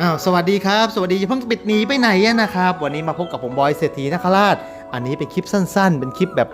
อ้าวสวัสดีครับ สวัสดีอย่าเพิ่งปิดหนีไปไหนอะนะครับ วันนี้มาพบกับผมบอยเศรษฐีนคราช อันนี้เป็นคลิปสั้น ๆ เป็นคลิปแบบ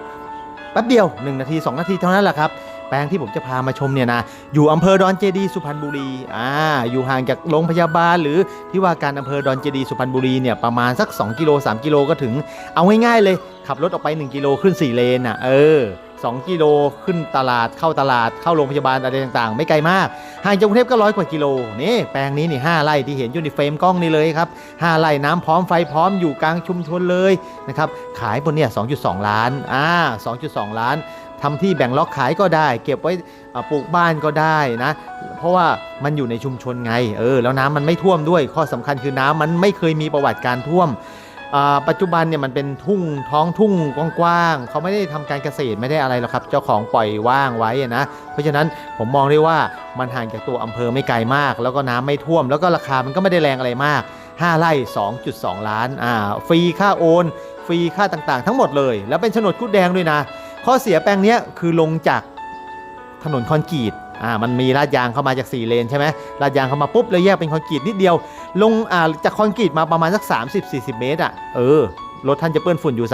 แป๊บเดียว 1 นาที 2 นาทีเท่านั้นแหละครับ ลงที่ผมจะพามาชมเนี่ยนะอยู่อำเภอดอนเจดีสุพรรณบุรีอ่าอยู่ห่างจากโรงพยาบาล หรือที่ว่าการอำเภอดอนเจดีสุพรรณบุรีเนี่ยประมาณสัก 2 กิโล 3 กิโลก็ถึง เอาง่ายๆเลย ขับรถออกไป 1 กิโลขึ้น 4 เลนอะเออ2 กิโลขึ้นตลาดเข้าตลาดเข้าโรงพยาบาลอะไรต่างๆ ไม่ไกลมากห่างจากกรุงเทพก็ร้อยกว่ากิโลนี่แปลงนี้นี่ห้าไร่ที่เห็นอยู่ในเฟรมกล้องนี่เลยครับห้าไร่น้ำพร้อมไฟพร้อมอยู่กลางชุมชนเลยนะครับขายบนเนี่ย2.2 ล้านอ่า2.2 ล้าน ทำที่แบ่งล็อกขายก็ได้ เก็บไว้ปลูกบ้านก็ได้นะ เพราะว่ามันอยู่ในชุมชนไงเออแล้วน้ำมันไม่ท่วมด้วย ข้อสำคัญคือน้ำมันไม่เคยมีประวัติการท่วมปัจจุบันเนี่ยมันเป็นทุ่งท้องทุ่งกว้างๆเขาไม่ได้ทำการเกษตรไม่ได้อะไรหรอกครับ เจ้าของปล่อยว่างไว้อะนะ เพราะฉะนั้นผมมองได้ว่ามันห่างจากตัวอำเภอไม่ไกลมาก แล้วก็น้ำไม่ท่วม แล้วก็ราคามันก็ไม่ได้แรงอะไรมาก 5 ไร่ 2.2 ล้านอ่าฟรีค่าโอน ฟรีค่าต่างๆ ทั้งหมดเลย แล้วเป็นโฉนดกุดแดงด้วยนะ ข้อเสียแปลงเนี้ยคือลงจากถนนคอนกรีตอ่ามันมีลาดยางเข้ามาจาก 4 เลนใช่ไหมลาดยางเข้ามาปุ๊บแล้วแยกเป็นคอนกรีตนิดเดียว ลงอ่าจากคอนกรีตมาประมาณสัก 30-40 เมตรอะเออรถท่านจะเปื้อนฝุ่นอยู่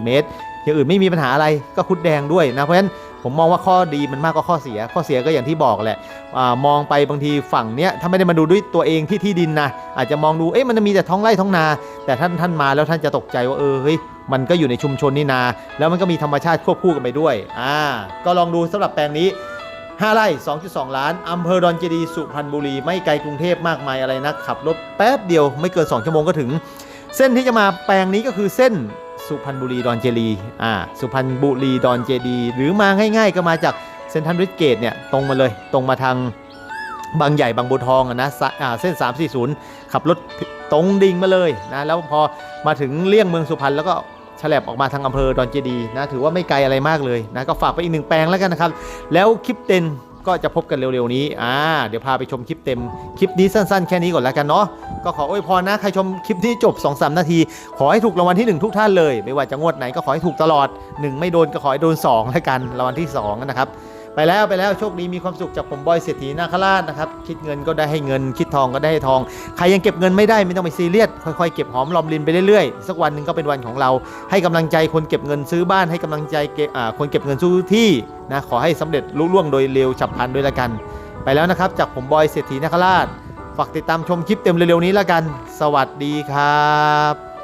30-40 เมตร อย่างอื่นไม่มีปัญหาอะไรก็คุดแดงด้วยนะ เพราะฉะนั้นผมมองว่าข้อดีมันมากกว่าข้อเสีย ข้อเสียก็อย่างที่บอกแหละอามองไปบางทีฝั่งเนี้ยถ้าไม่ได้มาดูด้วยตัวเองที่ที่ดินนะอาจจะมองดูเอ๊ะมันมีแต่ท้องไร่ท้องนา แต่ท่านท่านมาแล้วท่านจะตกใจว่าเออเฮ้ย มันก็อยู่ในชุมชนนี่นา แล้วมันก็มีธรรมชาติควบคู่กันไปด้วยอ่าก็ลองดูสำหรับแปลงนี้ 5 ไร่ 2.2 ล้านอำเภอดอนเจดีสุพรรณบุรี ไม่ไกลกรุงเทพมากมายอะไรนักขับรถแป๊บเดียวไม่เกิน 2 ชั่วโมงก็ถึง เส้นที่จะมาแปลงนี้ก็คือเส้นสุพรรณบุรีดอนเจดีอ่าสุพรรณบุรีดอนเจดี หรือมาง่าย ๆ ก็มาจากเซนทรัลริเกตเนี่ยตรงมาเลยตรงมาทางบางใหญ่บางบัวทองอะนะสะอ่าเส้น 340 ขับรถตรงดิ่งมาเลยนะแล้วพอมาถึงเลี่ยงเมืองสุพรรณแล้วก็ ฉลบออกมาทางอำเภอดอนเจดีนะถือว่าไม่ไกลอะไรมากเลยนะก็ฝากไปอีกหนึ่งแปลงแล้วกันนะครับ แล้วคลิปเต็มก็จะพบกันเร็วๆนี้อ่าเดี๋ยวพาไปชมคลิปเต็ม คลิปนี้สั้นๆ แค่นี้ก่อนแล้วกันเนาะก็ขออวยพรนะ ใครชมคลิปนี้จบ 2-3 นาที ขอให้ถูกรางวัลที่ 1 ทุกท่านเลย ไม่ว่าจะงวดไหนก็ขอให้ถูกตลอด 1 ไม่โดนก็ขอให้โดน 2 แล้วกันรางวัลที่ 2 นะครับ ไปแล้วไปแล้วโชคดีมีความสุขจากผมบอยเศรษฐีนาคราชนะครับ คิดเงินก็ได้ให้เงิน คิดทองก็ได้ให้ทอง ใครยังเก็บเงินไม่ได้ไม่ต้องไปซีเรียสค่อยๆเก็บหอมรอมรินไปเรื่อยๆ สักวันหนึ่งก็เป็นวันของเรา ให้กำลังใจคนเก็บเงินซื้อบ้านให้กำลังใจคนเก็บเงินซื้อที่นะขอให้สำเร็จลุล่วงโดยเร็วฉับพลันด้วยละกัน ไปแล้วนะครับจากผมบอยเศรษฐีนาคราชฝากติดตามชมคลิปเต็มเร็วๆนี้ละกัน สวัสดีครับ